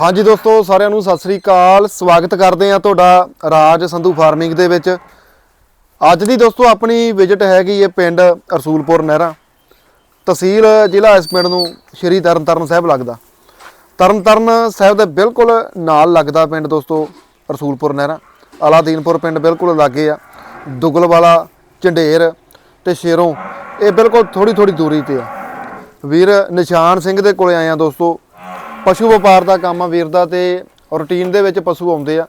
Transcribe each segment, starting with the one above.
ਹਾਂਜੀ ਦੋਸਤੋ, ਸਾਰਿਆਂ ਨੂੰ ਸਤਿ ਸ੍ਰੀ ਅਕਾਲ। ਸਵਾਗਤ ਕਰਦੇ ਆ ਤੁਹਾਡਾ ਰਾਜ ਸੰਧੂ ਫਾਰਮਿੰਗ ਦੇ ਵਿੱਚ। ਅੱਜ ਦੀ ਦੋਸਤੋ, ਆਪਣੀ ਵਿਜ਼ਿਟ ਹੈਗੀ ਇਹ ਪਿੰਡ ਰਸੂਲਪੁਰ ਨਹਿਰਾ। ਤਹਿਸੀਲ ਜ਼ਿਲ੍ਹਾ ਇਸ ਪਿੰਡ ਨੂੰ ਸ਼੍ਰੀ ਤਰਨਤਾਰਨ ਸਾਹਿਬ ਲੱਗਦਾ। ਤਰਨਤਾਰਨ ਸਾਹਿਬ ਦੇ ਬਿਲਕੁਲ ਨਾਲ ਲੱਗਦਾ ਪਿੰਡ ਦੋਸਤੋ ਰਸੂਲਪੁਰ ਨਹਿਰਾ। ਅਲਾਦੀਨਪੁਰ ਪਿੰਡ ਬਿਲਕੁਲ ਲਾਗੇ ਆ। ਦੁਗਲਵਾਲਾ, ਝੰਡੇਰ ਤੇ ਸ਼ੇਰੋਂ ਇਹ ਬਿਲਕੁਲ ਥੋੜੀ ਥੋੜੀ ਦੂਰੀ ਤੇ ਆ। ਵੀਰ ਨਿਸ਼ਾਨ ਸਿੰਘ ਦੇ ਕੋਲੇ ਆਏ ਆ ਦੋਸਤੋ। ਪਸ਼ੂ ਵਪਾਰ ਦਾ ਕੰਮ ਆ ਵੀਰ ਦਾ ਤੇ ਰੂਟੀਨ ਦੇ ਵਿੱਚ ਪਸ਼ੂ ਆਉਂਦੇ ਆ।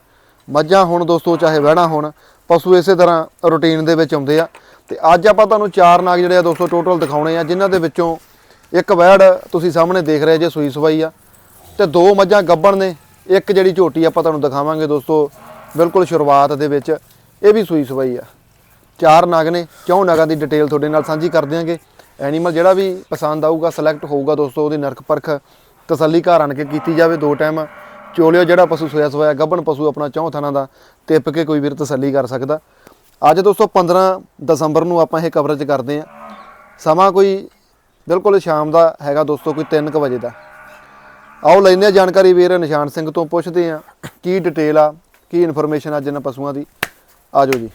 ਮੱਝਾਂ ਹੁਣ ਦੋਸਤੋ, ਚਾਹੇ ਵਹਿਣਾ ਹੋਣ, ਪਸ਼ੂ ਇਸੇ ਤਰ੍ਹਾਂ ਰੂਟੀਨ ਦੇ ਵਿੱਚ ਆਉਂਦੇ ਆ। ਤੇ ਅੱਜ ਆਪਾਂ ਤੁਹਾਨੂੰ ਚਾਰ ਨਾਗ ਜਿਹੜੇ ਆ ਦੋਸਤੋ ਟੋਟਲ ਦਿਖਾਉਣੇ ਆ, ਜਿਨ੍ਹਾਂ ਦੇ ਵਿੱਚੋਂ ਇੱਕ ਵਹਿੜ ਤੁਸੀਂ ਸਾਹਮਣੇ ਦੇਖ ਰਹੇ ਜੇ, ਸੂਈ ਸਵਾਈ ਆ। ਤੇ ਦੋ ਮੱਝਾਂ ਗੱਬਣ ਨੇ, ਇੱਕ ਜਿਹੜੀ ਝੋਟੀ ਆਪਾਂ ਤੁਹਾਨੂੰ ਦਿਖਾਵਾਂਗੇ ਦੋਸਤੋ, ਬਿਲਕੁਲ ਸ਼ੁਰੂਆਤ ਦੇ ਵਿੱਚ, ਇਹ ਵੀ ਸੂਈ ਸਵਾਈ ਆ। ਚਾਰ ਨਾਗ ਨੇ, ਚੌਂ ਨਾਗਾਂ ਦੀ ਡਿਟੇਲ ਤੁਹਾਡੇ ਨਾਲ ਸਾਂਝੀ ਕਰ ਦਿਆਂਗੇ। ਐਨੀਮਲ ਜਿਹੜਾ ਵੀ ਪਸੰਦ ਆਊਗਾ ਸਿਲੈਕਟ ਹੋਊਗਾ ਦੋਸਤੋ, ਉਹਦੀ ਨਰਕ ਪਰਖ ਤਸੱਲੀ ਘਰ ਆਣ ਕੇ ਕੀਤੀ ਜਾਵੇ ਦੋ ਟਾਈਮ। ਚੋਲਿਓ ਜਿਹੜਾ ਪਸ਼ੂ ਸੋਇਆ ਸੋਇਆ ਗੱਭਣ ਪਸ਼ੂ ਆਪਣਾ ਚੌਂ ਥਾਣਾ ਦਾ, ਟਿੱਪ ਕੇ ਕੋਈ ਵੀਰ ਤਸੱਲੀ ਕਰ ਸਕਦਾ। ਅੱਜ ਦੋਸਤੋ 15 ਦਸੰਬਰ ਨੂੰ ਆਪਾਂ ਇਹ ਕਵਰੇਜ ਕਰਦੇ ਆਂ ਸਮਾਂ ਕੋਈ ਬਿਲਕੁਲ ਸ਼ਾਮ ਦਾ ਹੈਗਾ ਦੋਸਤੋ, ਕੋਈ 3:00 ਵਜੇ ਦਾ। ਆਓ ਲੈਂਦੇ ਹਾਂ ਜਾਣਕਾਰੀ ਵੀਰ ਨਿਸ਼ਾਨ ਸਿੰਘ ਤੋਂ ਪੁੱਛਦੇ ਆ ਕੀ ਡਿਟੇਲ ਆ, ਕੀ ਇਨਫੋਰਮੇਸ਼ਨ ਅੱਜ ਇਹਨਾਂ ਪਸ਼ੂਆਂ ਦੀ। ਆਜੋ ਜੀ।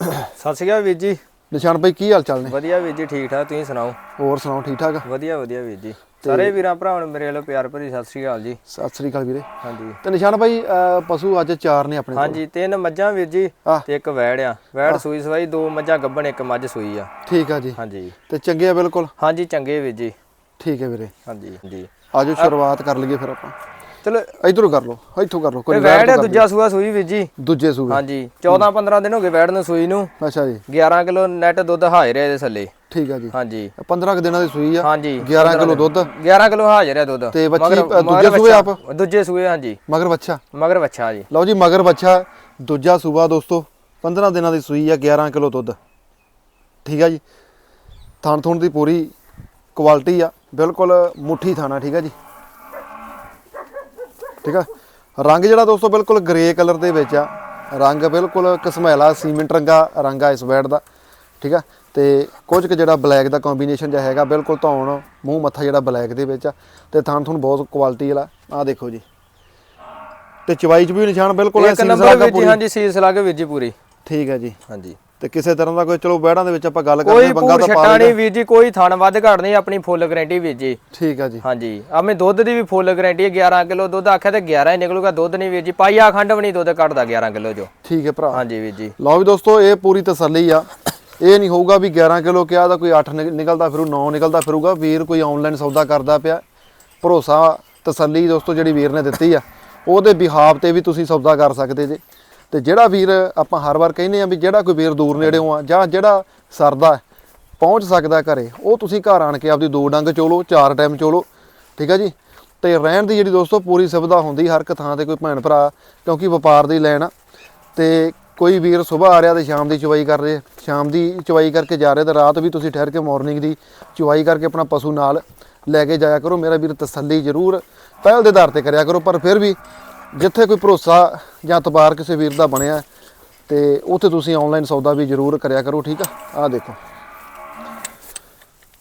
ਸਤਿ ਸ਼੍ਰੀ ਅਕਾਲ ਵੀਰ ਜੀ। ਨਿਸ਼ਾਨ ਭਾਈ ਕੀ ਹਾਲ ਚਾਲ ਨੇ? ਵਧੀਆ ਵੀਰ ਜੀ ਠੀਕ ਠਾਕ ਤੁਸੀਂ ਸੁਣਾਓ? ਹੋਰ ਸੁਣਾਓ ਠੀਕ ਠਾਕ? ਵਧੀਆ ਵਧੀਆ ਵੀਰ ਜੀ। ਸਾਰੇ ਵੀਰਾਂ ਭਰਾਵਾਂ ਨੂੰ ਮੇਰੇ ਵੱਲੋਂ ਪਿਆਰ ਭਰੀ ਸਤਿ ਸ਼੍ਰੀ ਅਕਾਲ ਜੀ। ਸਤਿ ਸ੍ਰੀ ਅਕਾਲ ਵੀਰੇ। ਹਾਂਜੀ। ਤੇ ਨਿਸ਼ਾਨ ਭਾਈ ਪਸ਼ੂ ਅੱਜ ਚਾਰ ਨੇ ਆਪਣੇ ਕੋਲ। ਹਾਂਜੀ ਤਿੰਨ ਮੱਝਾਂ ਵੀਰ ਜੀ। ਤੇ ਇੱਕ ਵੈੜ ਆ। ਵੈੜ ਸੂਈ ਸਵਾਈ ਦੋ ਮੱਝਾਂ ਗੱਭਣ ਇੱਕ ਮੱਝ ਸੂਈ ਆ। ਠੀਕ ਆ ਜੀ। ਹਾਂਜੀ। ਤੇ ਚੰਗੇ ਆ ਬਿਲਕੁਲ? ਹਾਂਜੀ ਚੰਗੇ ਵੀਰ ਜੀ। ਠੀਕ ਹੈ ਵੀਰੇ। ਹਾਂਜੀ ਜੀ ਆਜੋ ਸ਼ੁਰੂਆਤ ਕਰ ਲਈਏ ਫਿਰ ਆਪਾਂ। ਚਲੋ ਇਧਰੋਂ ਕਰ ਲਓ ਇੱਥੋਂ ਕਰ ਲਓ ਕੋਈ ਵੈੜ ਕਰ ਦੂਜਾ ਸੂਆ ਸੂਈ ਵੀਰ ਜੀ। ਦੂਜੇ ਸੂਬੇ ਹਾਂਜੀ 14 15 ਦਿਨ ਹੋ ਗਏ ਵੈੜ ਨੂੰ ਸੂਈ ਨੂੰ। ਅੱਛਾ ਜੀ। 11 ਕਿਲੋ ਨੈਟ ਦੁੱਧ ਹਾਜ਼ਰ ਹੈ ਇਹਦੇ ਥੱਲੇ। ਠੀਕ ਆ ਜੀ। ਹਾਂਜੀ। 15 ਕੁ ਦਿਨਾਂ ਦੀ ਸੂਈ ਆ। ਹਾਂਜੀ 11 ਕਿਲੋ ਦੁੱਧ। 11 ਕਿਲੋ ਹਾਜ਼ਰ ਹੈ ਦੁੱਧ। ਤੇ ਬੱਚੀ, ਦੂਜੇ ਸੂਏ ਆਪ? ਦੂਜੇ ਸੂਏ ਹਾਂਜੀ। ਮਗਰ ਬੱਚਾ ਮਗਰ ਬੱਚਾ ਜੀ। ਲਓ ਜੀ ਮਗਰ ਬੱਚਾ ਦੂਜਾ ਸੂਬਾ ਦੋਸਤੋ 15 ਦਿਨਾਂ ਦੀ ਸੂਈ ਆ 11 ਕਿਲੋ ਦੁੱਧ। ਠੀਕ ਆ ਜੀ। ਥਣ ਥੁਣ ਦੀ ਪੂਰੀ ਕੁਆਲਿਟੀ ਆ। ਬਿਲਕੁਲ ਮੁੱਠੀ ਥਾਣਾ ਠੀਕ ਆ ਜੀ। ਠੀਕ ਆ? ਰੰਗ ਜਿਹੜਾ ਦੋਸਤੋ ਬਿਲਕੁਲ ਗ੍ਰੇ ਕਲਰ ਦੇ ਵਿੱਚ ਆ। ਰੰਗ ਬਿਲਕੁਲ ਕਸਮੈਲਾ ਸੀਮੈਂਟ ਰੰਗਾ ਰੰਗ ਆ ਇਸ ਬੈਡ ਦਾ ਠੀਕ ਆ? ਤੇ ਕੁਝ ਕੁ ਜਿਹੜਾ ਬਲੈਕ ਦਾ ਕੰਬੀਨੇਸ਼ਨ ਜਿਹਾ ਹੈਗਾ ਬਿਲਕੁਲ ਧੌਣ ਮੂੰਹ ਮੱਥਾ ਜਿਹੜਾ ਬਲੈਕ ਦੇ ਵਿੱਚ ਆ। ਤੇ ਥਣ ਥੁਣ ਬਹੁਤ ਕੁਆਲਿਟੀ ਵਾਲਾ ਆ ਦੇਖੋ ਜੀ। ਤੇ ਚਵਾਈ ਚ ਵੀ ਨਿਸ਼ਾਨ ਬਿਲਕੁਲ ਨਜ਼ਰ ਵੀਰ ਜੀ ਪੂਰੀ। ਹਾਂਜੀ ਸੀਸ ਲੱਗ ਵੀਰ ਜੀ ਪੂਰੀ। ਠੀਕ ਹੈ ਜੀ। ਹਾਂਜੀ। ਤੇ ਕਿਸੇ ਤਰ੍ਹਾਂ ਦਾ ਕੋਈ ਚਲੋ ਬੈੜਾਂ ਦੇ ਵਿੱਚ ਆਪਾਂ ਗੱਲ ਕੋਈ ਕਰਦੇ ਹਾਂ, ਬੰਗਾ ਤਾਂ ਪਾ ਛੱਟਾ ਨਹੀਂ ਵੀਰ ਜੀ ਕੋਈ ਥਣ ਵੱਧ ਘੱਟ ਨਹੀਂ ਆਪਣੀ ਫੁੱਲ ਗਾਰੰਟੀ ਵੀਰ ਜੀ। ਠੀਕ ਹੈ ਜੀ। ਹਾਂਜੀ ਆਵੇਂ ਦੁੱਧ ਦੀ ਵੀ ਫੁੱਲ ਗਾਰੰਟੀ ਹੈ 11 ਕਿਲੋ ਦੁੱਧ ਆਖਿਆ ਤੇ 11 ਹੀ ਨਿਕਲੂਗਾ ਦੁੱਧ ਨਹੀਂ ਵੀਰ ਜੀ। ਪਾਈਆ ਖੰਡ ਵੀ ਨਹੀਂ ਦੁੱਧ ਕੱਢਦਾ 11 ਕਿਲੋ ਜੋ ਠੀਕ ਹੈ ਭਰਾ। ਹਾਂਜੀ ਵੀਰ ਜੀ। ਲਓ ਵੀ ਦੋਸਤੋ ਇਹ ਪੂਰੀ ਤਸੱਲੀ ਆ। ਇਹ ਨਹੀਂ ਹੋਊਗਾ ਵੀ 11 ਕਿਲੋ ਕਿਹਾ ਤਾਂ ਕੋਈ 8 ਨਿਕਲਦਾ ਫਿਰੂ 9 ਨਿਕਲਦਾ ਫਿਰੂਗਾ। ਵੀਰ ਕੋਈ ਆਨਲਾਈਨ ਸੌਦਾ ਕਰਦਾ ਪਿਆ। ਭਰੋਸਾ ਤਸੱਲੀ ਦੋਸਤੋ ਜਿਹੜੀ ਵੀਰ ਨੇ ਦਿੱਤੀ ਆ ਉਹਦੇ ਬਿਹਾਵ ਤੇ ਵੀ ਤੁਸੀਂ ਸੌਦਾ ਕਰ ਸਕਦੇ ਜੇ। ਤੇ ਜਿਹੜਾ ਵੀਰ ਆਪਾਂ ਹਰ ਵਾਰ ਕਹਿੰਦੇ ਆ ਵੀ ਜਿਹੜਾ ਕੋਈ ਵੀਰ ਦੂਰ ਨੇੜੇੋਂ ਆ ਜਾਂ ਜਿਹੜਾ ਸਰਦਾ ਪਹੁੰਚ ਸਕਦਾ ਘਰੇ, ਉਹ ਤੁਸੀਂ ਘਰ ਆਣ ਕੇ ਆਪਦੀ ਦੋ ਡੰਗ ਚੋਲੋ, ਚਾਰ ਟਾਈਮ ਚੋਲੋ, ਠੀਕ ਆ ਜੀ? ਤੇ ਰਹਿਣ ਦੀ ਜਿਹੜੀ ਦੋਸਤੋ ਪੂਰੀ ਸੁਵਿਧਾ ਹੁੰਦੀ ਹਰ ਇੱਕ ਥਾਂ ਤੇ ਕੋਈ ਭੈਣ ਭਰਾ, ਕਿਉਂਕਿ ਵਪਾਰ ਦੀ ਲੈਣ ਆ। ਤੇ ਕੋਈ ਵੀਰ ਸਵੇਰ ਆ ਰਿਹਾ ਤੇ ਸ਼ਾਮ ਦੀ ਚਵਾਈ ਕਰ ਰਿਹਾ, ਸ਼ਾਮ ਦੀ ਚਵਾਈ ਕਰਕੇ ਜਾ ਰਿਹਾ ਤੇ ਰਾਤ ਵੀ ਤੁਸੀਂ ਠਹਿਰ ਕੇ ਮਾਰਨਿੰਗ ਦੀ ਚਵਾਈ ਕਰਕੇ ਆਪਣਾ ਪਸ਼ੂ ਨਾਲ ਲੈ ਕੇ ਜਾਇਆ ਕਰੋ। ਮੇਰਾ ਵੀਰ ਤਸੱਲੀ ਜ਼ਰੂਰ, ਪਹਿਲ ਦੇ ਆਧਾਰ ਤੇ ਕਰਿਆ ਕਰੋ, ਪਰ ਫਿਰ ਵੀ ਜਿੱਥੇ ਕੋਈ ਭਰੋਸਾ ਜਾਂ ਤਬਾਰ ਕਿਸੇ ਵੀਰ ਦਾ ਬਣਿਆ ਤੇ ਉੱਥੇ ਤੁਸੀਂ ਆਨਲਾਈਨ ਸੌਦਾ ਵੀ ਜ਼ਰੂਰ ਕਰਿਆ ਕਰੋ ਠੀਕ ਆ? ਆਹ ਦੇਖੋ।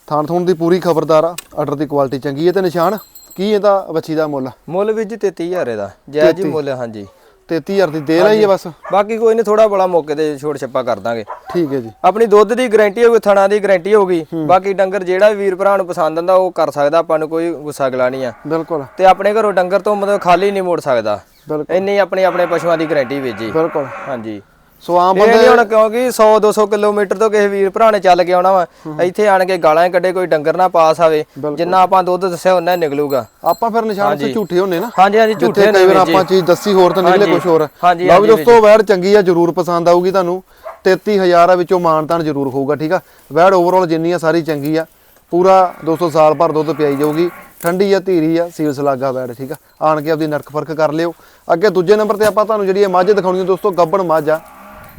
ਥਾਣ ਥੂਣ ਦੀ ਪੂਰੀ ਖਬਰਦਾਰ ਆ ਆਰਡਰ ਦੀ ਕੁਆਲਿਟੀ ਚੰਗੀ ਹੈ ਤੇ ਨਿਸ਼ਾਨ? ਕੀ ਇਹਦਾ ਬੱਚੀ ਦਾ ਮੁੱਲ? ਮੁੱਲ ਵੀਰ ਜੀ 33000 ਇਹਦਾ ਜਾਇਜ਼ ਜੀ ਮੁੱਲ ਹਾਂਜੀ। 33000 ਦੀ ਦੇ ਲਈ ਹੈ ਬਸ। ਬਾਕੀ ਕੋਈ ਨਹੀਂ ਥੋੜਾ ਬੜਾ ਮੌਕੇ ਤੇ ਛੋੜ ਛੱਪਾ ਕਰ ਦਾਂਗੇ। ਠੀਕ ਹੈ ਜੀ। ਆਪਣੀ ਦੁੱਧ ਦੀ ਗਾਰੰਟੀ ਹੋਊਗੀ ਥਣਾ ਦੀ ਗਾਰੰਟੀ ਹੋਊਗੀ। ਬਾਕੀ ਡੰਗਰ ਜਿਹੜਾ ਵੀ ਵੀਰ ਭਰਾ ਨੂੰ ਪਸੰਦ ਆਂਦਾ ਉਹ ਕਰ ਸਕਦਾ ਆਪਾਂ ਨੂੰ ਕੋਈ ਗੁੱਸਾ ਗਲਾ ਨਹੀਂ ਆ। ਬਿਲਕੁਲ। ਤੇ ਆਪਣੇ ਘਰੋਂ ਡੰਗਰ ਤੋਂ ਮਤਲਬ ਖਾਲੀ ਨਹੀਂ ਮੋੜ ਸਕਦਾ। ਬਿਲਕੁਲ। ਇੰਨੀ ਆਪਣੀ ਆਪਣੇ ਪਸ਼ੂਆਂ ਦੀ ਗਾਰੰਟੀ ਵੀਰ ਜੀ। ਬਿਲਕੁਲ। ਹਾਂਜੀ। ਸੋ ਆਮ ਬੰਦੇ ਨਹੀਂ ਹੁਣ ਕਿਉਂਕਿ 100 200 ਕਿਲੋਮੀਟਰ ਤੋਂ ਕਿਸੇ ਵੀਰ ਭਰਾ ਨੇ ਚੱਲ ਕੇ ਆਉਣਾ ਵਾ। ਇੱਥੇ ਆਣ ਕੇ ਗਾਲਾਂ ਕੱਢੇ ਕੋਈ ਡੰਗਰ ਨਾ ਪਾਸ ਆਵੇ। ਜਿੰਨਾ ਆਪਾਂ ਦੁੱਧ ਦੱਸਿਆ ਉਹਨਾਂ ਨਿਕਲੂਗਾ। ਆਪਾਂ ਫਿਰ ਨਿਸ਼ਾਨ ਤੇ ਝੂਠੇ ਹੁੰਨੇ ਨਾ। ਹਾਂਜੀ ਹਾਂਜੀ ਝੂਠੇ ਨੇ ਵਾਰ ਆਪਾਂ ਚੀਜ਼ ਦੱਸੀ ਹੋਰ ਤਾਂ ਨਿਕਲੇ। ਕੁਝ ਹੋਰ। ਹਾਂਜੀ, ਲਓ ਦੋਸਤੋ ਵੈੜ ਚੰਗੀ ਆ ਜਰੂਰ ਪਸੰਦ ਆਊਗੀ ਤੁਹਾਨੂੰ। 33000 ਆ ਵਿੱਚੋਂ ਮਾਨਤਾਨ ਜਰੂਰ ਹੋਊਗਾ ਠੀਕ ਆ? ਵੈੜ ਓਵਰਆਲ ਜਿੰਨੀ ਆ ਸਾਰੀ ਚੰਗੀ ਆ। ਪੂਰਾ 200 ਸਾਲ ਭਰ ਦੁੱਧ ਪਿਆਈ ਜਾਊਗੀ। ਠੰਡੀ ਆ ਧੀਰੀ ਆ ਸੀਲ ਸਲਾਗਾ ਵੈੜ ਠੀਕ ਆ? ਆਣ ਕੇ ਆਪਦੀ ਨਰਕ ਫ਼ਰਕ ਕਰ ਲਿਓ। ਅੱਗੇ ਦੂਜੇ ਨੰਬਰ ਤੇ ਆਪਾਂ ਤੁਹਾਨੂੰ ਜਿਹੜੀ ਇਹ ਮੱਝ ਦਿਖਾਉਣੀ ਦੋਸਤੋ ਗੱਬਣ ਮੱਝ ਆ।